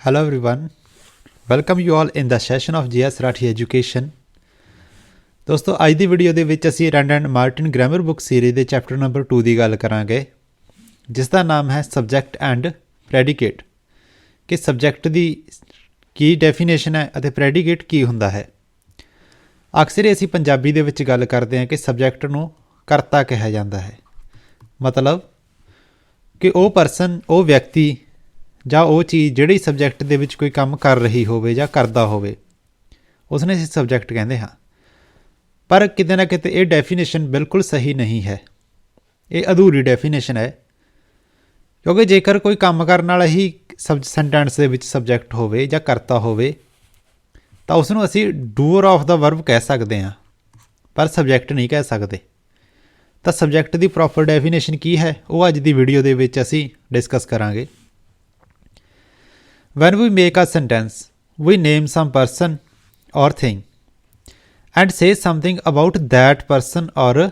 Hello, everyone. Welcome you all in the session of GS Rathi Education. ਦੋਸਤੋ, ਅੱਜ ਦੀ video ਦੇ ਵਿੱਚ ਅਸੀਂ Wren and Martin grammar book series ਦੇ chapter number 2 ਦੀ ਗੱਲ ਕਰਾਂਗੇ, ਜਿਸ ਦਾ ਨਾਮ ਹੈ ਸਬਜੈਕਟ ਐਂਡ ਪ੍ਰੈਡੀਕੇਟ ਕਿ ਸਬਜੈਕਟ ਦੀ ਕੀ ਡੈਫੀਨੇਸ਼ਨ ਹੈ ਅਤੇ ਪ੍ਰੈਡੀਕੇਟ ਕੀ ਹੁੰਦਾ ਹੈ ਅਕਸਰ ਹੀ ਅਸੀਂ ਪੰਜਾਬੀ ਦੇ ਵਿੱਚ ਗੱਲ ਕਰਦੇ ਹਾਂ ਕਿ ਸਬਜੈਕਟ ਨੂੰ ਕਰਤਾ ਕਿਹਾ ਜਾਂਦਾ ਹੈ ਮਤਲਬ ਕਿ ਉਹ ਪਰਸਨ ਉਹ ਵਿਅਕਤੀ ਜਾਂ ਉਹ ਚੀਜ਼ ਜਿਹੜੀ ਸਬਜੈਕਟ ਦੇ ਵਿੱਚ ਕੋਈ ਕੰਮ ਕਰ ਰਹੀ ਹੋਵੇ ਜਾਂ ਕਰਦਾ ਹੋਵੇ ਉਸ ਨੇ ਅਸੀਂ ਸਬਜੈਕਟ ਕਹਿੰਦੇ ਹਾਂ। ਪਰ ਕਿਤੇ ਨਾ ਕਿਤੇ ਇਹ ਡੈਫੀਨੇਸ਼ਨ ਬਿਲਕੁਲ ਸਹੀ ਨਹੀਂ ਹੈ। ਇਹ ਅਧੂਰੀ ਡੈਫੀਨੇਸ਼ਨ ਹੈ। ਕਿਉਂਕਿ ਜੇਕਰ ਕੋਈ ਕੰਮ ਕਰਨ ਵਾਲਾ ਹੀ ਸਬ ਸੈਂਟੈਂਸ ਦੇ ਵਿੱਚ ਸਬਜੈਕਟ ਹੋਵੇ ਜਾਂ ਕਰਤਾ ਹੋਵੇ, ਤਾਂ ਉਸ ਨੂੰ ਅਸੀਂ ਡੂਅਰ ਆਫ ਦਾ ਵਰਬ ਕਹਿ ਸਕਦੇ ਹਾਂ। ਪਰ ਸਬਜੈਕਟ ਨਹੀਂ ਕਹਿ ਸਕਦੇ। ਤਾਂ ਸਬਜੈਕਟ ਦੀ ਪ੍ਰੋਪਰ ਡੈਫੀਨੇਸ਼ਨ ਕੀ ਹੈ? ਉਹ ਅੱਜ ਦੀ ਵੀਡੀਓ ਦੇ ਵਿੱਚ ਅਸੀਂ ਡਿਸਕਸ ਕਰਾਂਗੇ। When we make a sentence, we name some person or thing and say something about that person or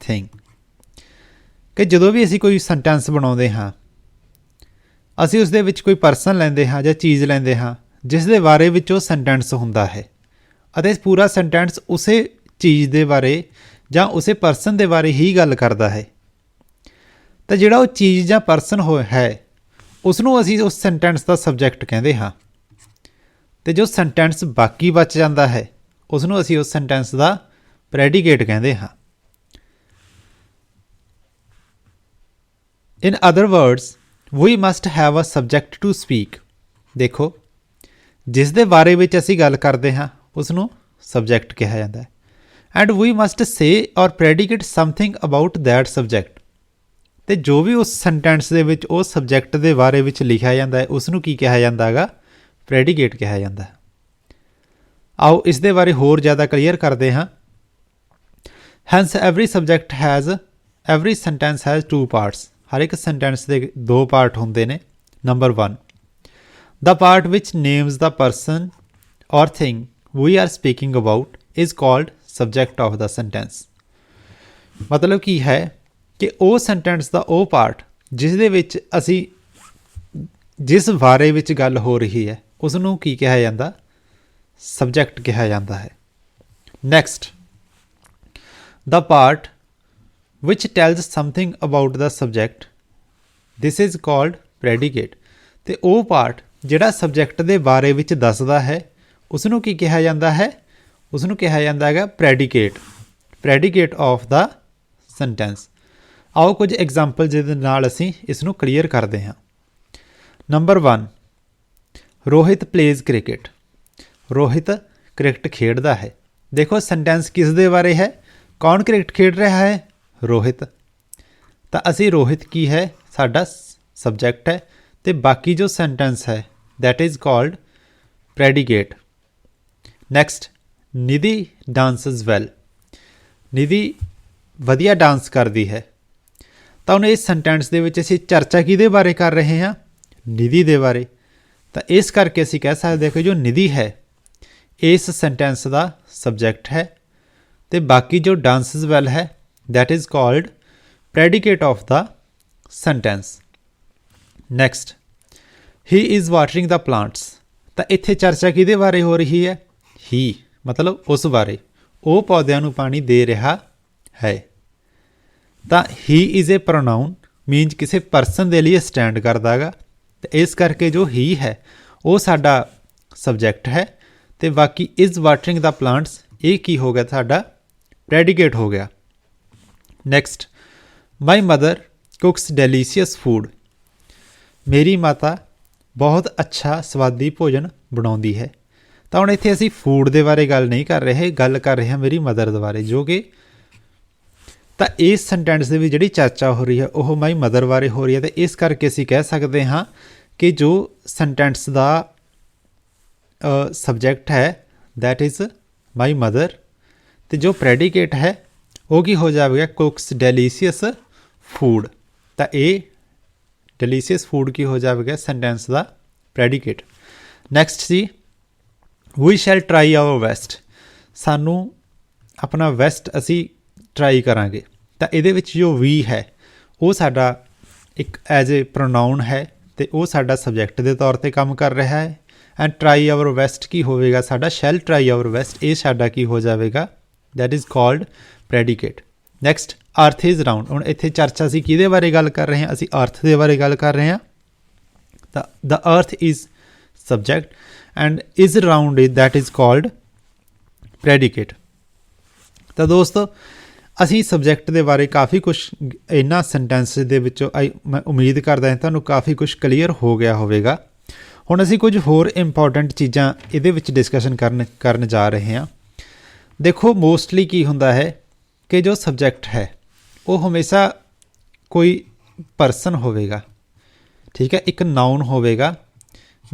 thing. ਕਿ ਜਦੋਂ ਵੀ ਅਸੀਂ ਕੋਈ ਸੈਂਟੈਂਸ ਬਣਾਉਂਦੇ ਹਾਂ ਅਸੀਂ ਉਸ ਦੇ ਵਿੱਚ ਕੋਈ ਪਰਸਨ ਲੈਂਦੇ ਹਾਂ ਜਾਂ ਚੀਜ਼ ਲੈਂਦੇ ਹਾਂ ਜਿਸ ਦੇ ਬਾਰੇ ਵਿੱਚ ਉਹ ਸੈਂਟੈਂਸ ਹੁੰਦਾ ਹੈ ਅਤੇ ਪੂਰਾ ਸੈਂਟੈਂਸ ਉਸੇ ਚੀਜ਼ ਦੇ ਬਾਰੇ ਜਾਂ ਉਸੇ ਪਰਸਨ ਦੇ ਬਾਰੇ ਹੀ ਗੱਲ ਕਰਦਾ ਹੈ ਤਾਂ ਜਿਹੜਾ ਉਹ ਚੀਜ਼ ਜਾਂ ਪਰਸਨ ਹੋ ਹੈ ਉਸ ਨੂੰ ਅਸੀਂ ਉਸ ਸੈਂਟੈਂਸ ਦਾ ਸਬਜੈਕਟ ਕਹਿੰਦੇ ਹਾਂ। ਤੇ ਜੋ ਸੈਂਟੈਂਸ ਬਾਕੀ ਬਚ ਜਾਂਦਾ ਹੈ ਉਸ ਨੂੰ ਅਸੀਂ ਉਸ ਸੈਂਟੈਂਸ ਦਾ ਪ੍ਰੈਡੀਕੇਟ ਕਹਿੰਦੇ ਹਾਂ। In other words we must have a subject to speak ਦੇਖੋ, ਜਿਸ ਦੇ ਬਾਰੇ ਵਿੱਚ ਅਸੀਂ ਗੱਲ ਕਰਦੇ ਹਾਂ ਉਸ ਨੂੰ ਸਬਜੈਕਟ ਕਿਹਾ ਜਾਂਦਾ ਹੈ। And we must say or predicate something about that subject ਤੇ ਜੋ ਵੀ ਉਸ ਸੈਂਟੈਂਸ ਦੇ ਵਿੱਚ, ਉਸ ਸਬਜੈਕਟ ਦੇ ਬਾਰੇ ਵਿੱਚ ਲਿਖਿਆ ਜਾਂਦਾ ਹੈ ਉਸ ਨੂੰ ਕੀ ਕਿਹਾ ਜਾਂਦਾ ਹੈਗਾ? ਪ੍ਰੈਡੀਕੇਟ ਕਿਹਾ ਜਾਂਦਾ ਹੈ। ਆਓ ਇਸ ਦੇ ਬਾਰੇ ਹੋਰ ਜ਼ਿਆਦਾ ਕਲੀਅਰ ਕਰਦੇ ਹਾਂ। Hence every subject has every sentence has two parts ਹਰ ਇੱਕ ਸੈਂਟੈਂਸ ਦੇ ਦੋ ਪਾਰਟ ਹੁੰਦੇ ਨੇ। Number 1 The part which names the person or thing we are speaking about is called subject of the sentence ਮਤਲਬ ਕੀ ਹੈ? ਕਿ ਉਹ ਸੈਂਟੈਂਸ ਦਾ ਉਹ ਪਾਰਟ ਜਿਸ ਦੇ ਵਿੱਚ ਅਸੀਂ ਜਿਸ ਬਾਰੇ ਵਿੱਚ ਗੱਲ ਹੋ ਰਹੀ ਹੈ ਉਸ ਨੂੰ ਕੀ ਕਿਹਾ ਜਾਂਦਾ? ਸਬਜੈਕਟ ਕਿਹਾ ਜਾਂਦਾ ਹੈ। Next the part which tells something about the subject, this is called predicate. ਤੇ ਉਹ ਪਾਰਟ ਜਿਹੜਾ ਸਬਜੈਕਟ ਦੇ ਬਾਰੇ ਵਿੱਚ ਦੱਸਦਾ ਹੈ ਉਸ ਨੂੰ ਕੀ ਕਿਹਾ ਜਾਂਦਾ ਹੈ? ਉਸ ਨੂੰ ਕਿਹਾ ਜਾਂਦਾ ਹੈਗਾ ਪ੍ਰੈਡੀਕੇਟ ਪ੍ਰੈਡੀਕੇਟ ਆਫ ਦਾ ਸੈਂਟੈਂਸ ਆਓ ਕੁਝ ਐਗਜ਼ਾਮਪਲ ਜਿਹਦੇ ਨਾਲ ਅਸੀਂ ਇਸ ਨੂੰ ਕਲੀਅਰ ਕਰਦੇ ਹਾਂ। Number 1 Rohit plays cricket Rohit cricket ਖੇਡਦਾ ਹੈ। ਦੇਖੋ ਸੈਂਟੈਂਸ ਕਿਸ ਦੇ ਬਾਰੇ ਹੈ? ਕੌਣ ਕ੍ਰਿਕਟ ਖੇਡ ਰਿਹਾ ਹੈ? ਰੋਹਿਤ। ਤਾਂ ਅਸੀਂ ਰੋਹਿਤ ਕੀ ਹੈ? ਸਾਡਾ ਸਬਜੈਕਟ ਹੈ ਤੇ ਬਾਕੀ ਜੋ ਸੈਂਟੈਂਸ ਹੈ, that is called predicate next, Nidhi dances well ਨਿਧੀ ਵਧੀਆ ਡਾਂਸ ਕਰਦੀ ਹੈ। ਤਾਂ ਹੁਣ ਇਸ ਸੈਂਟੈਂਸ ਦੇ ਵਿੱਚ ਅਸੀਂ ਚਰਚਾ ਕਿਹਦੇ ਬਾਰੇ ਕਰ ਰਹੇ ਹਾਂ? ਨਿਧੀ ਦੇ ਬਾਰੇ। ਤਾਂ ਇਸ ਕਰਕੇ ਅਸੀਂ ਕਹਿ ਸਕਦੇ ਹਾਂ ਕਿ ਜੋ ਨਿਧੀ ਹੈ, ਇਸ ਸੈਂਟੈਂਸ ਦਾ ਸਬਜੈਕਟ ਹੈ। ਤੇ ਬਾਕੀ ਜੋ ਡਾਂਸਸ ਵੈਲ ਹੈ, that is called predicate of the sentence. Next he is watering the plants ਤਾਂ ਇੱਥੇ ਚਰਚਾ ਕਿਹਦੇ ਬਾਰੇ ਹੋ ਰਹੀ ਹੈ? ਹੀ ਮਤਲਬ ਉਸ ਬਾਰੇ। ਉਹ ਪੌਦਿਆਂ ਨੂੰ ਪਾਣੀ ਦੇ ਰਿਹਾ ਹੈ। ਤਾਂ he is a pronoun means ਕਿਸੇ ਪਰਸਨ ਦੇ ਲਈ ਸਟੈਂਡ ਕਰਦਾ ਕਰਦਾਗਾ। ਤੇ ਇਸ ਕਰਕੇ ਜੋ ਹੀ ਹੈ, ਉਹ ਸਾਡਾ ਸਬਜੈਕਟ ਹੈ। ਤੇ ਬਾਕੀ ਇਜ਼ ਵਾਟਰਿੰਗ ਦਾ ਪਲਾਂਟਸ ਇਹ ਕੀ ਹੋ ਗਿਆ ਸਾਡਾ ਪ੍ਰੈਡੀਕੇਟ ਹੋ ਗਿਆ। Next my mother cooks delicious food ਮੇਰੀ ਮਾਤਾ ਬਹੁਤ ਅੱਛਾ ਸਵਾਦੀ ਭੋਜਨ ਬਣਾਉਂਦੀ ਹੈ। ਤਾਂ ਹੁਣ ਇੱਥੇ ਅਸੀਂ ਫੂਡ ਦੇ ਬਾਰੇ ਗੱਲ ਨਹੀਂ ਕਰ ਰਹੇ, ਗੱਲ ਕਰ ਰਹੇ ਹਾਂ ਮੇਰੀ ਮਦਰ ਦੇ ਬਾਰੇ, ਜੋ ਕਿ ਤਾਂ ਇਸ ਸੈਂਟੈਂਸ ਦੇ ਵਿੱਚ ਜਿਹੜੀ ਚਰਚਾ ਹੋ ਰਹੀ ਹੈ, ਉਹ ਮਾਈ ਮਦਰ ਬਾਰੇ ਹੋ ਰਹੀ ਹੈ ਤੇ ਇਸ ਕਰਕੇ ਅਸੀਂ ਕਹਿ ਸਕਦੇ ਹਾਂ ਕਿ ਜੋ ਸੈਂਟੈਂਸ ਦਾ ਸਬਜੈਕਟ ਹੈ, that is ਮਾਈ ਮਦਰ ਤੇ ਜੋ ਪ੍ਰੈਡੀਕੇਟ ਹੈ, ਉਹ ਕੀ ਹੋ ਜਾਵੇਗਾ? ਕੁਕਸ ਡੈਲੀਸ਼ੀਅਸ ਫੂਡ ਤਾਂ ਇਹ ਡੈਲੀਸ਼ੀਅਸ ਫੂਡ ਕੀ ਹੋ ਜਾਵੇਗਾ? ਸੈਂਟੈਂਸ ਦਾ predicate next C we shall try our best ਸਾਨੂੰ ਆਪਣਾ ਬੈਸਟ ਅਸੀਂ ਟਰਾਈ ਕਰਾਂਗੇ। ਤਾਂ ਇਹਦੇ ਵਿੱਚ ਜੋ ਵੀ ਹੈ, ਉਹ ਸਾਡਾ ਇੱਕ ਐਜ਼ ਅ ਪ੍ਰੋਨਾਊਨ ਹੈ ਤੇ ਉਹ ਸਾਡਾ ਸਬਜੈਕਟ ਦੇ ਤੌਰ ਤੇ ਕੰਮ ਕਰ ਰਿਹਾ ਹੈ ਐਂਡ ਟਰਾਈ ਆਵਰ ਬੈਸਟ ਕੀ ਹੋਵੇਗਾ? ਸਾਡਾ ਸ਼ੈਲ ਟਰਾਈ ਆਵਰ ਬੈਸਟ ਇਹ ਸਾਡਾ ਕੀ ਹੋ ਜਾਵੇਗਾ? That is called predicate next earth is round. ਹੁਣ ਇੱਥੇ ਚਰਚਾ ਅਸੀਂ ਕਿਹਦੇ ਬਾਰੇ ਗੱਲ ਕਰ ਰਹੇ ਹਾਂ? ਅਸੀਂ ਅਰਥ ਦੇ ਬਾਰੇ ਗੱਲ ਕਰ ਰਹੇ ਹਾਂ। ਤਾਂ the earth is subject and is round is that is called predicate. ਤਾਂ ਦੋਸਤੋ ਅਸੀਂ ਸਬਜੈਕਟ ਦੇ ਬਾਰੇ ਕਾਫੀ ਕੁਝ ਇਹਨਾਂ ਸੈਂਟੈਂਸ ਦੇ ਵਿੱਚੋਂ ਆਈ- ਮੈਂ ਉਮੀਦ ਕਰਦਾ ਹਾਂ ਤੁਹਾਨੂੰ ਕਾਫੀ ਕੁਝ ਕਲੀਅਰ ਹੋ ਗਿਆ ਹੋਵੇਗਾ। ਹੁਣ ਅਸੀਂ ਕੁਝ ਹੋਰ ਇੰਪੋਰਟੈਂਟ ਚੀਜ਼ਾਂ ਇਹਦੇ ਵਿੱਚ ਡਿਸਕਸ਼ਨ ਕਰਨ ਕਰਨ ਜਾ ਰਹੇ ਹਾਂ। ਦੇਖੋ ਮੋਸਟਲੀ ਕੀ ਹੁੰਦਾ ਹੈ ਕਿ ਜੋ ਸਬਜੈਕਟ ਹੈ, ਉਹ ਹਮੇਸ਼ਾ ਕੋਈ ਪਰਸਨ ਹੋਵੇਗਾ। ਠੀਕ ਹੈ, ਇੱਕ ਨਾਉਨ ਹੋਵੇਗਾ।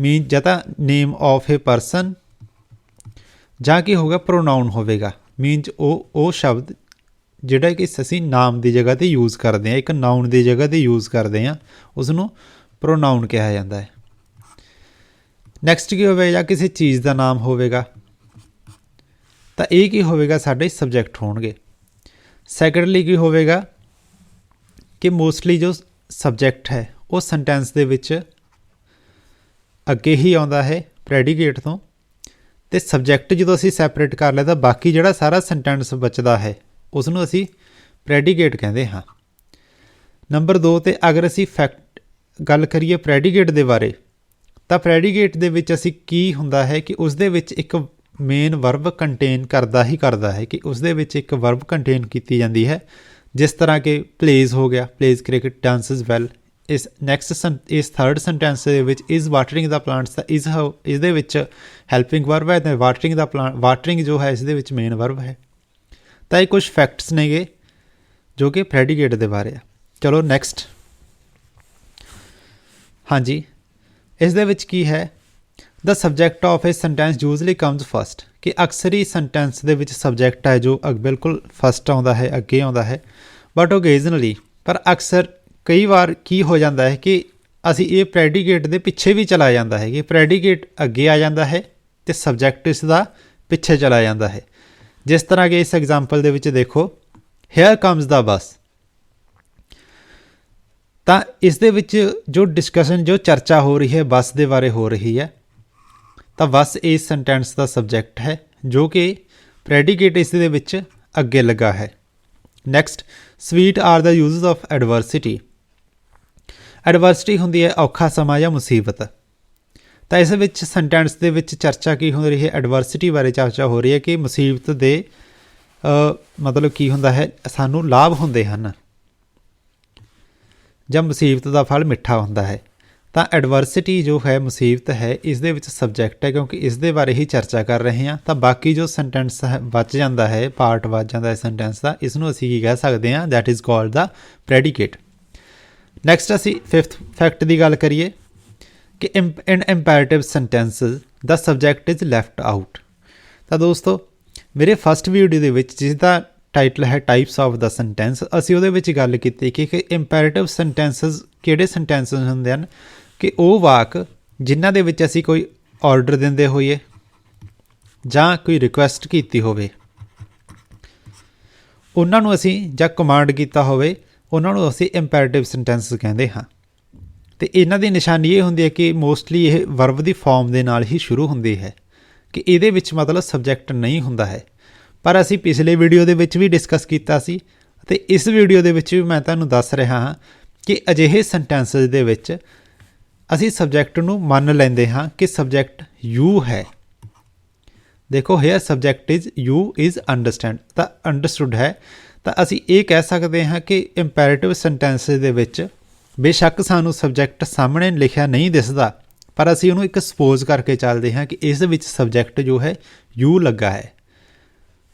ਮੀਨ ਜਾਂ ਤਾਂ ਨੇਮ ਆਫ ਅ ਪਰਸਨ ਜਾਂ ਕੀ ਹੋਗਾ ਪ੍ਰੋਨਾਉਨ ਹੋਵੇਗਾ। ਮੀਨਸ ਉਹ ਉਹ ਸ਼ਬਦ ਜਿਹੜਾ ਕਿ ਅਸੀਂ ਨਾਮ ਦੀ ਜਗ੍ਹਾ ਤੇ ਯੂਜ਼ ਕਰਦੇ ਹਾਂ, ਇੱਕ ਨਾਉਨ ਦੀ ਜਗ੍ਹਾ ਤੇ ਯੂਜ਼ ਕਰਦੇ ਹਾਂ ਉਸ ਨੂੰ ਪ੍ਰੋਨਾਉਨ ਕਿਹਾ ਜਾਂਦਾ ਹੈ। ਨੈਕਸਟ ਕੀ ਹੋਵੇਗਾ? ਕਿਸੇ ਚੀਜ਼ ਦਾ ਨਾਮ ਹੋਵੇਗਾ, ਤਾਂ ਇਹ ਕੀ ਹੋਵੇਗਾ? ਸਾਡੇ ਸਬਜੈਕਟ ਹੋਣਗੇ। ਸੈਕੰਡਲੀ ਕੀ ਹੋਵੇਗਾ? ਕਿ ਮੋਸਟਲੀ ਜੋ ਸਬਜੈਕਟ ਹੈ, ਉਹ ਸੈਂਟੈਂਸ ਦੇ ਵਿੱਚ ਅੱਗੇ ਹੀ ਆਉਂਦਾ ਹੈ ਪ੍ਰੈਡੀਕੇਟ ਤੋਂ। ਤੇ ਸਬਜੈਕਟ ਜਦੋਂ ਅਸੀਂ ਸੈਪਰੇਟ ਕਰ ਲਿਆ, ਤਾਂ ਬਾਕੀ ਜਿਹੜਾ ਸਾਰਾ ਸੈਂਟੈਂਸ ਬਚਦਾ ਹੈ ਉਸ ਨੂੰ ਅਸੀਂ ਪ੍ਰੈਡੀਕੇਟ ਕਹਿੰਦੇ ਹਾਂ। ਨੰਬਰ 2 ਤੇ ਅਗਰ ਅਸੀਂ ਫੈਕਟ ਗੱਲ ਕਰੀਏ ਪ੍ਰੈਡੀਕੇਟ ਦੇ ਬਾਰੇ, ਤਾਂ ਪ੍ਰੈਡੀਕੇਟ ਦੇ ਵਿੱਚ ਅਸੀਂ ਕੀ ਹੁੰਦਾ ਹੈ ਕਿ ਉਸ ਦੇ ਵਿੱਚ ਇੱਕ ਮੇਨ ਵਰਬ ਕੰਟੇਨ ਕਰਦਾ ਹੀ ਕਰਦਾ ਹੈ ਕਿ ਉਸ ਦੇ ਵਿੱਚ ਇੱਕ ਵਰਬ ਕੰਟੇਨ ਕੀਤੀ ਜਾਂਦੀ ਹੈ, ਜਿਸ ਤਰ੍ਹਾਂ ਕਿ ਪਲੇਜ਼ ਹੋ ਗਿਆ ਪਲੇਜ਼ ਕ੍ਰਿਕਟ ਡਾਂਸਸ ਵੈਲ ਇਸ ਨੈਕਸਟ ਇਸ ਥਰਡ ਸੈਂਟੈਂਸ ਦੇ ਵਿੱਚ ਇਜ਼ ਵਾਟਰਿੰਗ ਦਾ ਪਲਾਂਟਸ ਦਾ ਇਜ਼ ਹਾਊ ਇਸ ਦੇ ਵਿੱਚ ਹੈਲਪਿੰਗ ਵਰਬ ਹੈ ਤੇ ਵਾਟਰਿੰਗ ਦਾ ਪਲਾਂਟ ਵਾਟਰਿੰਗ ਜੋ ਹੈ ਇਸ ਦੇ ਵਿੱਚ ਮੇਨ ਵਰਬ ਹੈ। ਤਾਂ ਇਹ ਕੁਝ ਫੈਕਟਸ ਨੇਗੇ ਜੋ ਕਿ ਪ੍ਰੈਡੀਕੇਟ ਦੇ ਬਾਰੇ ਆ। ਚਲੋ ਨੈਕਸਟ ਹਾਂਜੀ, ਇਸ ਦੇ ਵਿੱਚ ਕੀ ਹੈ? ਦਾ subject of a sentence usually comes first ਕਿ ਅਕਸਰ ਹੀ ਸੈਂਟੈਂਸ ਦੇ ਵਿੱਚ ਸਬਜੈਕਟ ਹੈ ਜੋ ਅਗ- ਬਿਲਕੁਲ ਫਸਟ ਆਉਂਦਾ ਹੈ, ਅੱਗੇ ਆਉਂਦਾ ਹੈ। ਬਟ ਓਕੇਜ਼ਨਲੀ ਪਰ ਅਕਸਰ ਕਈ ਵਾਰ ਕੀ ਹੋ ਜਾਂਦਾ ਹੈ ਕਿ ਅਸੀਂ ਇਹ ਪ੍ਰੈਡੀਕੇਟ ਦੇ ਪਿੱਛੇ ਵੀ ਚਲਾ ਜਾਂਦਾ ਹੈ। ਕਿ ਪ੍ਰੈਡੀਕੇਟ ਅੱਗੇ ਆ ਜਾਂਦਾ ਹੈ ਤੇ ਸਬਜੈਕਟ ਇਸ ਦਾ ਪਿੱਛੇ ਚਲਾ ਜਾਂਦਾ ਹੈ। ਜਿਸ ਤਰ੍ਹਾਂ ਕਿ ਇਸ ਐਗਜ਼ਾਮਪਲ ਦੇ ਵਿੱਚ ਦੇਖੋ ਹੇਅਰ ਕਮਸ ਦਾ ਬਸ ਤਾਂ ਇਸ ਦੇ ਵਿੱਚ ਜੋ ਡਿਸਕਸ਼ਨ ਜੋ ਚਰਚਾ ਹੋ ਰਹੀ ਹੈ ਬੱਸ ਦੇ ਬਾਰੇ ਹੋ ਰਹੀ ਹੈ, ਤਾਂ ਬੱਸ ਇਸ ਸੈਂਟੈਂਸ ਦਾ ਸਬਜੈਕਟ ਹੈ, ਜੋ ਕਿ ਪ੍ਰੈਡੀਕੇਟ ਇਸ ਦੇ ਵਿੱਚ ਅੱਗੇ ਲੱਗਾ ਹੈ। Next sweet are the uses of adversity adversity ਹੁੰਦੀ ਹੈ ਔਖਾ ਸਮਾਂ ਜਾਂ ਮੁਸੀਬਤ। ਤਾਂ ਇਸ ਵਿੱਚ ਸੈਂਟੈਂਸ ਦੇ ਵਿੱਚ ਚਰਚਾ ਕੀ ਹੋ ਰਹੀ ਹੈ ਐਡਵਰਸਿਟੀ ਬਾਰੇ ਚਰਚਾ ਹੋ ਰਹੀ ਹੈ ਕਿ ਮੁਸੀਬਤ ਦੇ ਮਤਲਬ ਕੀ ਹੁੰਦਾ ਹੈ, ਸਾਨੂੰ ਲਾਭ ਹੁੰਦੇ ਹਨ ਜਾਂ ਮੁਸੀਬਤ ਦਾ ਫਲ ਮਿੱਠਾ ਹੁੰਦਾ ਹੈ। ਤਾਂ ਐਡਵਰਸਿਟੀ ਜੋ ਹੈ, ਮੁਸੀਬਤ ਹੈ, ਇਸ ਦੇ ਵਿੱਚ ਸਬਜੈਕਟ ਹੈ ਕਿਉਂਕਿ ਇਸ ਦੇ ਬਾਰੇ ਹੀ ਚਰਚਾ ਕਰ ਰਹੇ ਹਾਂ। ਤਾਂ ਬਾਕੀ ਜੋ ਸੈਂਟੈਂਸ ਹੈ ਬਚ ਜਾਂਦਾ ਹੈ ਪਾਰਟ ਬਚ ਜਾਂਦਾ ਹੈ ਸੈਂਟੈਂਸ ਦਾ, ਇਸ ਨੂੰ ਅਸੀਂ ਕੀ ਕਹਿ ਸਕਦੇ ਹਾਂ, that is called the predicate next ਅਸੀਂ ਫਿਫਥ ਫੈਕਟ ਦੀ ਗੱਲ ਕਰੀਏ। ਕਿ in imperative sentences the subject is left out ਤਾਂ ਦੋਸਤੋ, ਮੇਰੇ ਫਸਟ ਵੀਡੀਓ ਦੇ ਵਿੱਚ ਜਿਸ ਦਾ ਟਾਈਟਲ ਹੈ ਟਾਈਪਸ ਆਫ ਦਾ ਸੈਂਟੈਂਸ ਅਸੀਂ ਉਹਦੇ ਵਿੱਚ ਗੱਲ ਕੀਤੀ ਕਿ ਕਿ ਇੰਪੈਰੇਟਿਵ ਸੈਂਟੈਂਸਸ ਕਿਹੜੇ ਸੈਂਟੈਂਸਸ ਹੁੰਦੇ ਹਨ? ਕਿ ਉਹ ਵਾਕ ਜਿਨ੍ਹਾਂ ਦੇ ਵਿੱਚ ਅਸੀਂ ਕੋਈ ਆਰਡਰ ਦਿੰਦੇ ਹੋਈਏ ਜਾਂ ਕੋਈ ਰਿਕੁਐਸਟ ਕੀਤੀ ਹੋਵੇ। ਉਹਨਾਂ ਨੂੰ ਅਸੀਂ ਜਾਂ ਕਮਾਂਡ ਕੀਤਾ ਹੋਵੇ, ਉਹਨਾਂ ਨੂੰ ਅਸੀਂ ਇੰਪੈਰੇਟਿਵ ਸੈਂਟੈਂਸਸ ਕਹਿੰਦੇ ਹਾਂ। ਤੇ ਇਹਨਾਂ ਦੀ ਨਿਸ਼ਾਨੀ ਇਹ ਹੁੰਦੀ ਹੈ ਕਿ ਮੋਸਟਲੀ ਇਹ ਵਰਬ ਦੀ ਫਾਰਮ ਦੇ ਨਾਲ ਹੀ ਸ਼ੁਰੂ ਹੁੰਦੀ ਹੈ, ਕਿ ਇਹਦੇ ਵਿੱਚ ਮਤਲਬ ਸਬਜੈਕਟ ਨਹੀਂ ਹੁੰਦਾ ਹੈ। ਪਰ ਅਸੀਂ ਪਿਛਲੇ ਵੀਡੀਓ ਦੇ ਵਿੱਚ ਵੀ ਡਿਸਕਸ ਕੀਤਾ ਸੀ ਤੇ ਇਸ ਵੀਡੀਓ ਦੇ ਵਿੱਚ ਵੀ ਮੈਂ ਤੁਹਾਨੂੰ ਦੱਸ ਰਿਹਾ ਹਾਂ ਕਿ ਅਜਿਹੇ ਸੈਂਟੈਂਸਸ ਦੇ ਵਿੱਚ ਅਸੀਂ ਸਬਜੈਕਟ ਨੂੰ ਮੰਨ ਲੈਂਦੇ ਹਾਂ ਕਿ ਸਬਜੈਕਟ ਯੂ ਹੈ। ਦੇਖੋ here subject is you is understand ਤਾਂ ਅੰਡਰਸਟੂਡ ਹੈ। ਤਾਂ ਅਸੀਂ ਇਹ ਕਹਿ ਸਕਦੇ ਹਾਂ ਕਿ ਇੰਪੈਰੇਟਿਵ ਸੈਂਟੈਂਸਸ ਦੇ ਵਿੱਚ ਬੇਸ਼ੱਕ ਸਾਨੂੰ ਸਬਜੈਕਟ ਸਾਹਮਣੇ ਲਿਖਿਆ ਨਹੀਂ ਦਿਸਦਾ, ਪਰ ਅਸੀਂ ਉਹਨੂੰ ਇੱਕ ਸਪੋਜ਼ ਕਰਕੇ ਚੱਲਦੇ ਹਾਂ ਕਿ ਇਸ ਵਿੱਚ ਸਬਜੈਕਟ ਜੋ ਹੈ, ਯੂ ਲੱਗਾ ਹੈ।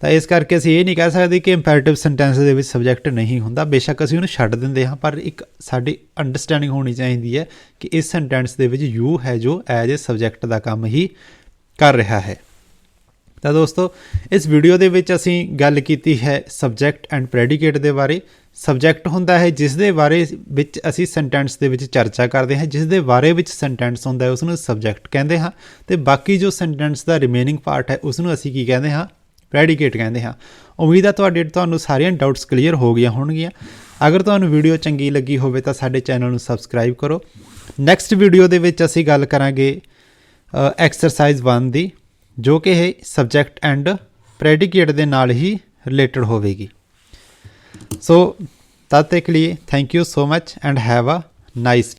ਤਾਂ ਇਸ ਕਰਕੇ ਅਸੀਂ ਇਹ ਨਹੀਂ ਕਹਿ ਸਕਦੇ ਕਿ ਇੰਪੈਰੇਟਿਵ ਸੈਂਟੈਂਸ ਦੇ ਵਿੱਚ ਸਬਜੈਕਟ ਨਹੀਂ ਹੁੰਦਾ। ਬੇਸ਼ੱਕ ਅਸੀਂ ਉਹਨੂੰ ਛੱਡ ਦਿੰਦੇ ਹਾਂ, ਪਰ ਇੱਕ ਸਾਡੀ ਅੰਡਰਸਟੈਂਡਿੰਗ ਹੋਣੀ ਚਾਹੀਦੀ ਹੈ ਕਿ ਇਸ ਸੈਂਟੈਂਸ ਦੇ ਵਿੱਚ ਯੂ ਹੈ ਜੋ ਐਜ਼ ਅ ਸਬਜੈਕਟ ਦਾ ਕੰਮ ਹੀ ਕਰ ਰਿਹਾ ਹੈ। ਤਾਂ ਦੋਸਤੋ, ਇਸ ਵੀਡੀਓ ਦੇ ਵਿੱਚ ਅਸੀਂ ਗੱਲ ਕੀਤੀ ਹੈ ਸਬਜੈਕਟ ਐਂਡ ਪ੍ਰੈਡੀਕੇਟ ਦੇ ਬਾਰੇ। ਸਬਜੈਕਟ ਹੁੰਦਾ ਹੈ ਜਿਸ ਦੇ ਬਾਰੇ ਵਿੱਚ ਅਸੀਂ ਸੈਂਟੈਂਸ ਦੇ ਵਿੱਚ ਚਰਚਾ ਕਰਦੇ ਹਾਂ ਜਿਸ ਦੇ ਬਾਰੇ ਵਿੱਚ ਸੈਂਟੈਂਸ ਹੁੰਦਾ ਹੈ ਉਸ ਨੂੰ ਸਬਜੈਕਟ ਕਹਿੰਦੇ ਹਾਂ। ਤੇ ਬਾਕੀ ਜੋ ਸੈਂਟੈਂਸ ਦਾ ਰਿਮੇਨਿੰਗ ਪਾਰਟ ਹੈ ਉਸ ਨੂੰ ਅਸੀਂ ਕੀ ਕਹਿੰਦੇ ਹਾਂ? ਪ੍ਰੈਡੀਕੇਟ ਕਹਿੰਦੇ ਹਾਂ। ਉਮੀਦ ਹੈ ਤੁਹਾਡੇ, ਤੁਹਾਨੂੰ ਸਾਰੀਆਂ ਡਾਊਟਸ ਕਲੀਅਰ ਹੋ ਗਈਆਂ ਹੋਣਗੀਆਂ। ਅਗਰ ਤੁਹਾਨੂੰ ਵੀਡੀਓ ਚੰਗੀ ਲੱਗੀ ਹੋਵੇ ਤਾਂ ਸਾਡੇ ਚੈਨਲ ਨੂੰ ਸਬਸਕ੍ਰਾਈਬ ਕਰੋ। ਨੈਕਸਟ ਵੀਡੀਓ ਦੇ ਵਿੱਚ ਅਸੀਂ ਗੱਲ ਕਰਾਂਗੇ ਐਕਸਰਸਾਈਜ਼ 1 ਦੀ। ਜੋ ਕਿ ਇਹ ਸਬਜੈਕਟ ਐਂਡ ਪ੍ਰੈਡੀਕੇਟ ਦੇ ਨਾਲ ਹੀ ਰਿਲੇਟਡ ਹੋਵੇਗੀ। ਸੋ ਤਦ ਤੱਕ ਲਈ thank you so much and have a nice